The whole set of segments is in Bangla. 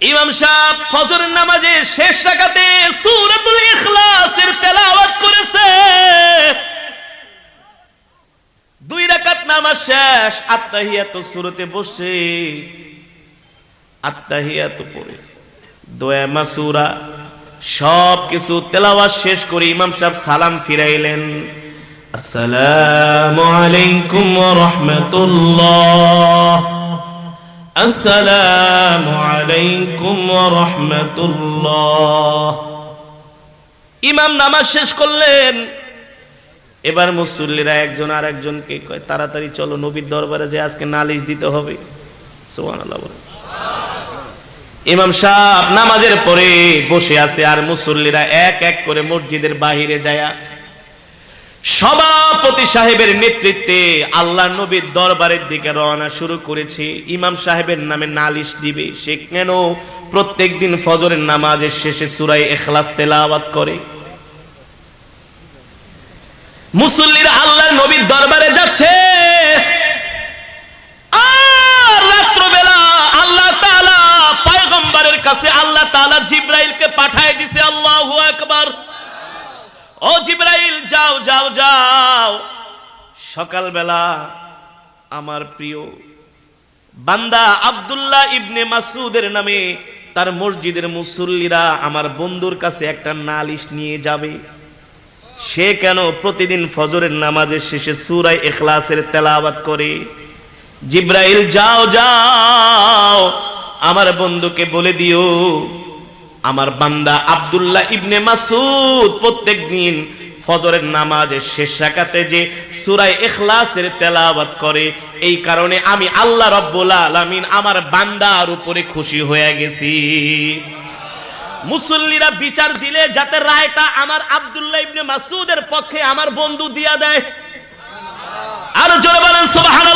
ইমাম সাহেব ফজরের নামাজে শেষ রাকাতে সূরাতুল ইখলাসের তেলাওয়াত করেছে। দুই রাকাত নামাজ শেষ আত্তাহিয়াত সূরাতে বসে আত্তাহিয়াত পড়ে। দোয়া মাসুরা সব কিছু তেলাওয়াত শেষ করে ইমাম সাহেব সালাম ফিরাইলেন। আসসালামু আলাইকুম ওয়া রাহমাতুল্লাহ। আসসালামু আলাইকুম ওয়া রাহমাতুল্লাহ। ইমাম নামাজ শেষ করলেন। এবার মুসল্লিরা একজন আর একজনকে কয়, তাড়াতাড়ি চলো, নবীর দরবারে যে আজকে নালিশ দিতে হবে। ইমাম সাহেব নামাজের পরে বসে আছে আর মুসল্লিরা এক এক করে মসজিদের বাহিরে যায় সভাপতি সাহেবের নেতৃত্বে আল্লাহ নবীর দরবারের দিকে রওনা শুরু করেছে। ইমাম সাহেবের নামে নালিশ দিবে। সে কেন প্রত্যেক দিন ফজরের নামাজের শেষে সুরাই এখলাস তেলাওয়াত করে? ও জিব্রাইল, যাও যাও যাও। সকালবেলা আমার প্রিয় বান্দা আব্দুল্লাহ ইবনে মাসুদের নামে তার মসজিদের মুসল্লিরা আমার বন্ধুর কাছে একটা নালিশ নিয়ে যাবে। সে কেন প্রতিদিন ফজরের নামাজের শেষে সুরাই এখলাসের তেলাওয়াত করে? জিব্রাইল, যাও যাও। আমার বন্ধুকে বলে দিও আমার বান্দা আব্দুল্লাহ ইবনে মাসুদ প্রত্যেক দিন ফজরের নামাজের শেষ রাকাতে যে সুরাই এখলাসের তেলাওয়াত করে, এই কারণে আমি আল্লাহ রব্বুল আলামিন আমার বান্দার উপরে খুশি হয়ে গেছি। মুসল্লিরা বিচার দিলে যাতে রায়টা আমার আব্দুল্লাহ ইবনে মাসুদের পক্ষে আমার বন্ধু দিয়া দেয়। আর জোরে বলেন সুবহানাল্লাহ।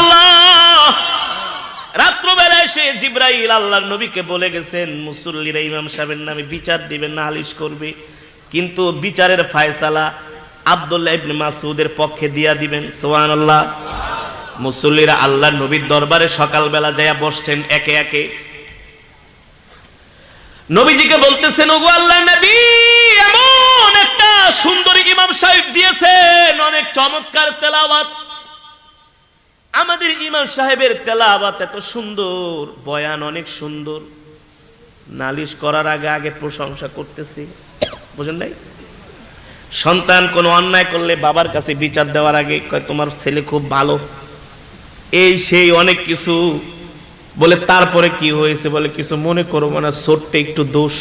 জিব্রাইল আল্লাহর নবীকে বলে গেছেন, মুসল্লিরা ইমাম সাহেবের নামে বিচার দিবে নালিশ করবে। কিন্তু বিচারের ফায়সালা আব্দুল্লাহ ইবনে মাসুদের পক্ষে দিয়া দিবেন। সুবহানাল্লাহ। মুসল্লিরা আল্লাহর নবীর দরবারে সকালবেলা যায়া বসছেন একে একে। নবীজিকে বলতেছেন, ওগো আল্লাহ নবী, এমন একটা সুন্দরী ইমাম সাহেব দিয়েছেন, অনেক চমৎকার তেলাওয়াত। আমাদের ইমাম সাহেবের তেলাওয়াত এত সুন্দর, বয়ান অনেক সুন্দর। নালিশ করার আগে আগে প্রশংসা করতেছি। বুঝেন নাই? সন্তান কোনো অন্যায় করলে বাবার কাছে বিচার দেওয়ার আগে তোমার ছেলে খুব ভালো। এই সেই অনেক কিছু। বলে তারপরে কি হয়েছে বলে কিছু মনে করো না, ছোট্ট একটু দোষ।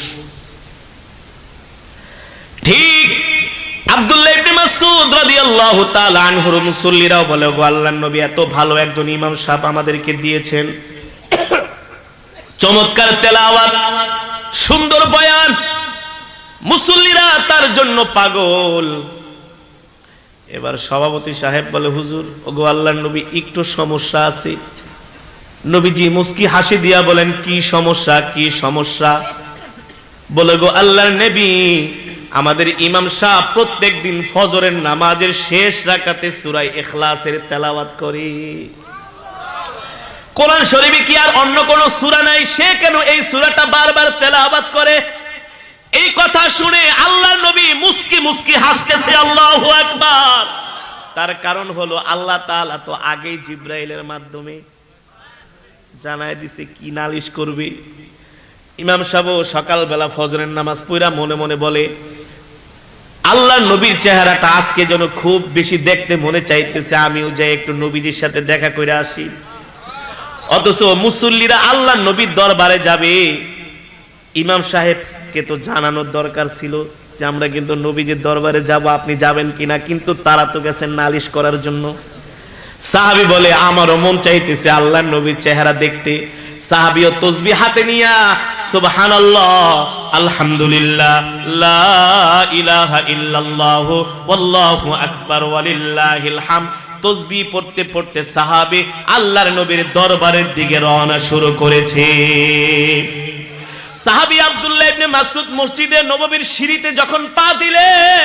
চমৎকার সুন্দর বয়ান। মুসল্লিরা তার জন্য পাগল। এবার সভাপতি সাহেব বলে, হুজুর, ওগো নবী, একটু সমস্যা আছে। নবীজি মুস্কি হাসি দিয়া বলেন, কি সমস্যা কি সমস্যা? বলে গো আল্লাহর নবী আমাদের ইমাম শাহ প্রত্যেক দিন ফজরের নামাজের শেষ রাকাতে সুরাই এখলাসের তেলাওয়াত করে। কোরআন শরীফে কি আর অন্য কোন সূরা নাই? সে কেন এই সূরাটা বারবার তেলাওয়াত করে? এই কথা শুনে আল্লাহ নবী মুস্কি মুস্কি হাসতেছে, আল্লাহ আকবার! তার কারণ হলো আল্লাহ তাআলা তো আগেই জিব্রাইলের মাধ্যমে জানায় দিছে, কি নালিশ করবে? ইমাম সাহেব সকালবেলা ফজরের নামাজ পড়া মনে মনে বলে আল্লাহ নবীর চেহারাটা আজকে যেন খুব বেশি দেখতে মনে চাইতেছে, আমিও যাই একটু নবীজির সাথে দেখা করে আসি। অথচ মুসল্লিরা আল্লাহ নবীর দরবারে যাবে। ইমাম সাহেবকে তো জানানোর দরকার ছিল যে আমরা কিন্তু নবীজির দরবারে যাব, আপনি যাবেন কিনা, কিন্তু তারা তো গেছেন নালিশ করার জন্য। সাহাবি বলে, আমারও মন চাইতেছে আল্লাহ নবীর চেহারা দেখতে। সাহাবিও তসবি হাতে নিয়া আলহামদুলিল্লাহ, লা ইলাহা ইল্লাল্লাহ, ওয়াল্লাহু আকবার, ওয়ালিল্লাহিল হামদ। তসবি পড়তে পড়তে সাহাবী আল্লাহর নবীর দরবারের দিকে রওনা শুরু করেছে। সাহাবী আব্দুল্লাহ ইবনে মাসুদ মসজিদে নববীর সিঁড়িতে যখন পা দিলেন